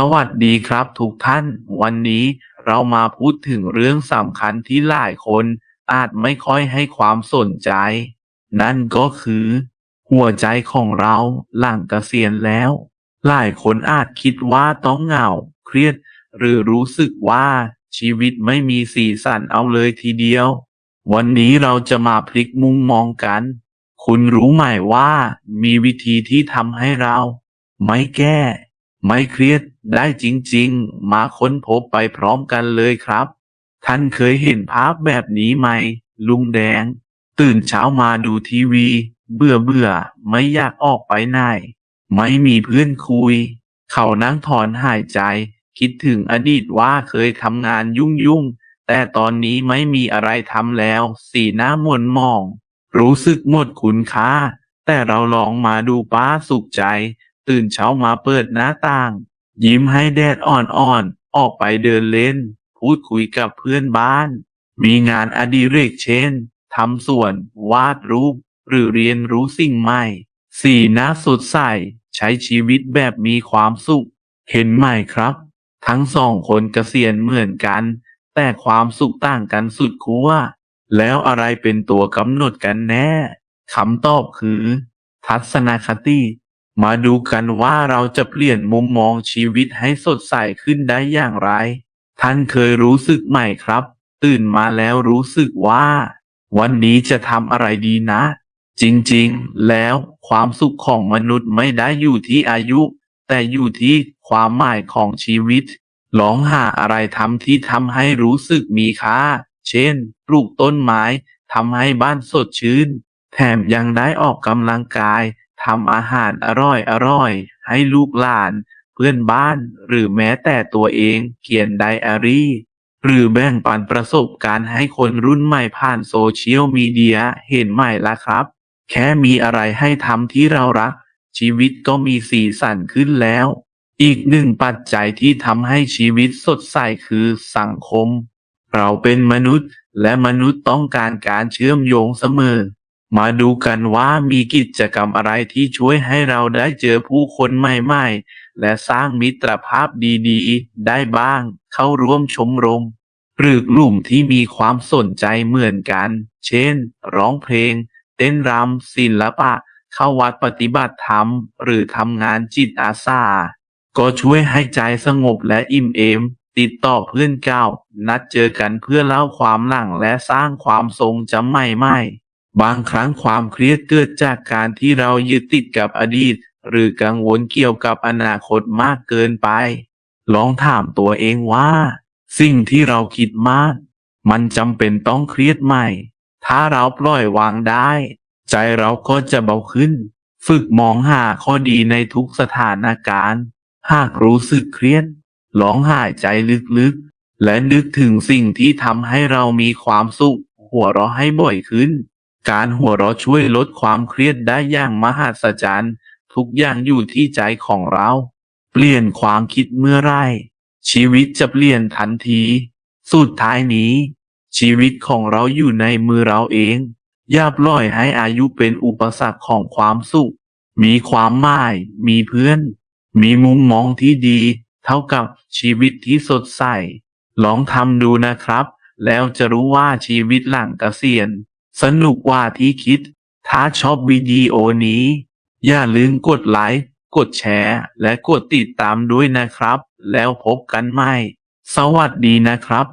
สวัสดีครับทุกท่าน วันนี้เรามาพูดถึงเรื่องสำคัญที่หลายคนอาจไม่ค่อยให้ความสนใจ นั่นก็คือ หัวใจของเราหลังเกษียณแล้ว หลายคนอาจคิดว่าต้องเหงาเครียด หรือรู้สึกว่าชีวิตไม่มีสีสันเอาเลยทีเดียว วันนี้เราจะมาพลิกมุมมองกัน คุณรู้ไหมว่ามีวิธีที่ทำให้เรา ไม่แก้ ไม่เครียดได้จริงๆ มาค้นพบไปพร้อมกันเลยครับ ท่านเคยเห็นภาพแบบนี้ไหม ลุงแดง ตื่นเช้ามาดูทีวี เบื่อเบื่อไม่อยากออกไปไหน ไม่มีเพื่อนคุย เขานั่งถอนหายใจ คิดถึงอดีตว่าเคยทำงานยุ่งยุ่งๆแต่ตอนนี้ไม่มีอะไรทำแล้ว สีหน้าหม่นมอง รู้สึกหมดคุณค่า แต่เราลองมาดูป้าสุขใจ ตื่นเช้ามาเปิดหน้าต่าง ยิ้มให้แดดอ่อนๆ ออกไปเดินเล่น พูดคุยกับเพื่อนบ้าน มีงานอดิเรกเช่นทำสวน วาดรูป หรือเรียนรู้สิ่งใหม่ สีหน้าสดใส ใช้ชีวิตแบบมีความสุข เห็นไหมครับ ทั้งสองคนเกษียณเหมือนกัน แต่ความสุขต่างกันสุดขั้วแล้วอะไรเป็นตัวกำหนดกันแน่คำตอบคือ ทัศนคติ มาดูกันว่าเราจะเปลี่ยนมุมมองชีวิตให้สดใสขึ้นได้อย่างไร ท่านเคยรู้สึกไหมครับ ตื่นมาแล้วรู้สึกว่า วันนี้จะทำอะไรดีนะ จริงๆ แล้วความสุขของมนุษย์ไม่ได้อยู่ที่อายุ แต่อยู่ที่ความหมายของชีวิต ลองหาอะไรทำที่ทำให้รู้สึกมีค่า เช่น ปลูกต้นไม้ทำให้บ้านสดชื่น แถมยังได้ออกกำลังกาย ทำอาหารอร่อยอร่อยให้ลูกหลาน เพื่อนบ้านหรือแม้แต่ตัวเองเขียนไดอารี่หรือแบ่งปันประสบการณ์ให้คนรุ่นใหม่ผ่านโซเชียลมีเดียเห็นไหมล่ะครับ แค่มีอะไรให้ทำที่เรารัก ชีวิตก็มีสีสันขึ้นแล้ว อีกหนึ่งปัจจัยที่ทำให้ชีวิตสดใสคือสังคม เราเป็นมนุษย์และมนุษย์ต้องการการเชื่อมโยงเสมอ มาดูกันว่ามีกิจกรรมอะไรที่ช่วยให้เราได้เจอผู้คนใหม่ๆ และสร้างมิตรภาพดีๆ ได้บ้าง เข้าร่วมชมรม หรือกลุ่มที่มีความสนใจเหมือนกัน เช่น ร้องเพลง เต้นรำศิลปะ เข้าวัดปฏิบัติธรรม หรือทำงานจิตอาสา ก็ช่วยให้ใจสงบและอิ่มเอม ติดต่อเพื่อนเก่า นัดเจอกันเพื่อเล่าความหลังและสร้างความทรงจำใหม่ๆ บางครั้งความเครียดเกิดจากการที่เรายึดติดกับอดีต หรือกังวลเกี่ยวกับอนาคตมากเกินไป ลองถามตัวเองว่า สิ่งที่เราคิดมาก มันจำเป็นต้องเครียดไหมถ้าเราปล่อยวางได้ ใจเราก็จะเบาขึ้น ฝึกมองหาข้อดีในทุกสถานการณ์ หากรู้สึกเครียดลองหายใจลึกๆ และนึกถึงสิ่งที่ทำให้เรามีความสุข หัวเราะให้บ่อยขึ้น การหัวเราะช่วยลดความเครียดได้อย่างมหัศจรรย์ ทุกอย่างอยู่ที่ใจของเรา เปลี่ยนความคิดเมื่อไร ชีวิตจะเปลี่ยนทันที สุดท้ายนี้ ชีวิตของเราอยู่ในมือเราเอง อย่าปล่อยให้อายุเป็นอุปสรรคของความสุข มีความหมาย มีเพื่อน มีมุมมองที่ดี เท่ากับชีวิตที่สดใส ลองทำดูนะครับ แล้วจะรู้ว่าชีวิตหลังเกษียณ สนุกว่าที่คิด ถ้าชอบวิดีโอนี้ อย่าลืมกดไลค์ กดแชร์ และกดติดตามด้วยนะครับ แล้วพบกันใหม่ สวัสดีนะครับ